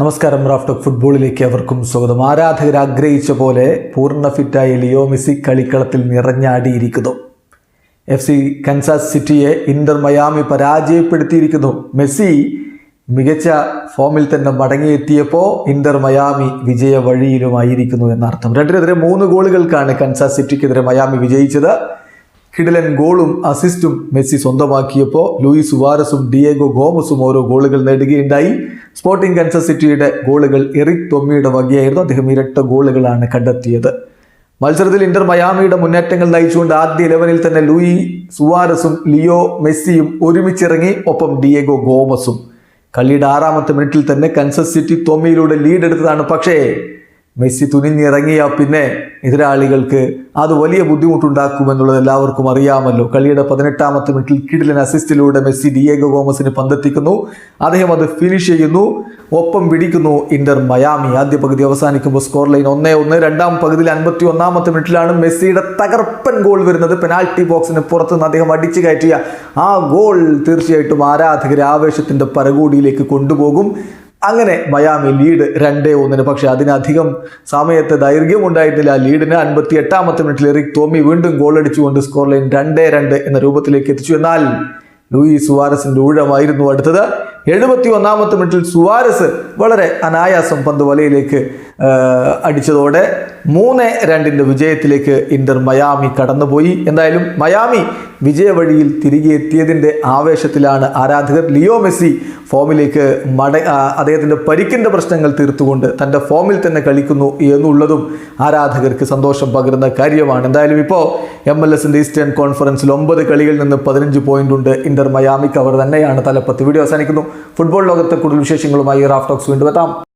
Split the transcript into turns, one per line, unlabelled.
നമസ്കാരം റാഫ്റ്റോക്ക് ഫുട്ബോളിലേക്ക് അവർക്കും സ്വാഗതം. ആരാധകർ ആഗ്രഹിച്ച പോലെ പൂർണ ഫിറ്റായ ലിയോ മെസ്സി കളിക്കളത്തിൽ നിറഞ്ഞാടിയിരിക്കുന്നു. എഫ് സി കൻസാസ് സിറ്റിയെ ഇന്റർ മയാമി പരാജയപ്പെടുത്തിയിരിക്കുന്നു. മെസ്സി മികച്ച ഫോമിൽ തന്നെ മടങ്ങിയെത്തിയപ്പോൾ ഇന്റർ മയാമി വിജയ വഴിയിലുമായിരിക്കുന്നു എന്നർത്ഥം. രണ്ടിനെതിരെ മൂന്ന് ഗോളുകൾക്കാണ് കൻസാസ് സിറ്റിക്കെതിരെ മയാമി വിജയിച്ചത്. കിടിലൻ ഗോളും അസിസ്റ്റും മെസ്സി സ്വന്തമാക്കിയപ്പോൾ ലൂയിസ് സുവാരസും ഡിയേഗോ ഗോമസും ഓരോ ഗോളുകൾ നേടുകയുണ്ടായി. സ്പോർട്ടിംഗ് കൻസസ് സിറ്റിയുടെ ഗോളുകൾ എറിക് തൊമ്മിയുടെ വകയായിരുന്നു. അദ്ദേഹം ഇരട്ട ഗോളുകളാണ് കണ്ടെത്തിയത്. മത്സരത്തിൽ ഇന്റർ മയാമിയുടെ മുന്നേറ്റങ്ങൾ നയിച്ചുകൊണ്ട് ആദ്യ ഇലവനിൽ തന്നെ ലൂയി സുവാരസും ലിയോ മെസ്സിയും ഒരുമിച്ചിറങ്ങി ഒപ്പം ഡിയേഗോ ഗോമസും. കളിയുടെ ആറാമത്തെ മിനിറ്റിൽ തന്നെ കൻസസ് സിറ്റി തൊമ്മിയിലൂടെ ലീഡ് എടുത്തതാണ്. പക്ഷേ മെസ്സി തുനിഞ്ഞിറങ്ങിയ പിന്നെ എതിരാളികൾക്ക് അത് വലിയ ബുദ്ധിമുട്ടുണ്ടാക്കുമെന്നുള്ളത് എല്ലാവർക്കും അറിയാമല്ലോ. കളിയുടെ പതിനെട്ടാമത്തെ മിനിറ്റിൽ കിടിലൻ അസിസ്റ്റിലൂടെ മെസ്സി ഡിയേഗോ ഗോമസിന് പന്തെത്തിക്കുന്നു. അദ്ദേഹം അത് ഫിനിഷ് ചെയ്യുന്നു. ഒപ്പം പിടിക്കുന്നു ഇന്റർ മയാമി. ആദ്യ പകുതി അവസാനിക്കുമ്പോൾ സ്കോർ ലൈൻ ഒന്നേ ഒന്ന്. രണ്ടാം പകുതിയിൽ അൻപത്തി ഒന്നാമത്തെ മിനിറ്റിലാണ് മെസ്സിയുടെ തകർപ്പൻ ഗോൾ വരുന്നത്. പെനാൽറ്റി ബോക്സിന് പുറത്തുനിന്ന് അദ്ദേഹം അടിച്ചു കയറ്റിയ ആ ഗോൾ തീർച്ചയായിട്ടും ആരാധകരെ ആവേശത്തിന്റെ പരകോടിയിലേക്ക് കൊണ്ടുപോകും. അങ്ങനെ മയാമി ലീഡ് രണ്ടേ ഒന്നിന്. പക്ഷേ അതിനധികം സമയത്ത് ദൈർഘ്യം ഉണ്ടായിട്ടില്ല ലീഡിന് അൻപത്തി എട്ടാമത്തെ മിനിറ്റിൽ എറിക് തോമി വീണ്ടും ഗോൾ അടിച്ചുകൊണ്ട് സ്കോർ ലൈൻ രണ്ടേ രണ്ട് എന്ന രൂപത്തിലേക്ക് എത്തിച്ചു. എന്നാൽ ലൂയി സുവാരസിന്റെ ഊഴമായിരുന്നു അടുത്തത്. എഴുപത്തി ഒന്നാമത്തെ മിനിറ്റിൽ സുവാരസ് വളരെ അനായാസം പന്ത് വലയിലേക്ക് അടിച്ചതോടെ മൂന്ന് രണ്ടിന്റെ വിജയത്തിലേക്ക് ഇന്റർ മയാമി കടന്നുപോയി. എന്തായാലും മയാമി വിജയവഴിയിൽ തിരികെ എത്തിയതിന്റെ ആവേശത്തിലാണ് ആരാധകർ ലിയോ മെസ്സി ഫോമിലേക്ക് മട അദ്ദേഹത്തിന്റെ പരിക്കിന്റെ പ്രശ്നങ്ങൾ തീർത്തുകൊണ്ട് തന്റെ ഫോമിൽ തന്നെ കളിക്കുന്നു എന്നുള്ളതും ആരാധകർക്ക് സന്തോഷം പകരുന്ന കാര്യമാണ്. എന്തായാലും ഇപ്പോൾ എം എൽ എസിന്റെ ഈസ്റ്റേൺ കോൺഫറൻസിൽ ഒമ്പത് കളികളിൽ നിന്ന് പതിനഞ്ച് പോയിന്റ് ഉണ്ട്. ഇന്റർ മയാമിക്ക് അവർ തന്നെയാണ് തലപ്പത്ത്. വീഡിയോ അവസാനിക്കുന്നു. ഫുട്ബോൾ ലോകത്തെ കൂടുതൽ വിശേഷങ്ങളുമായി റാഫ്റ്റോക്സ് വീണ്ടും എത്താം.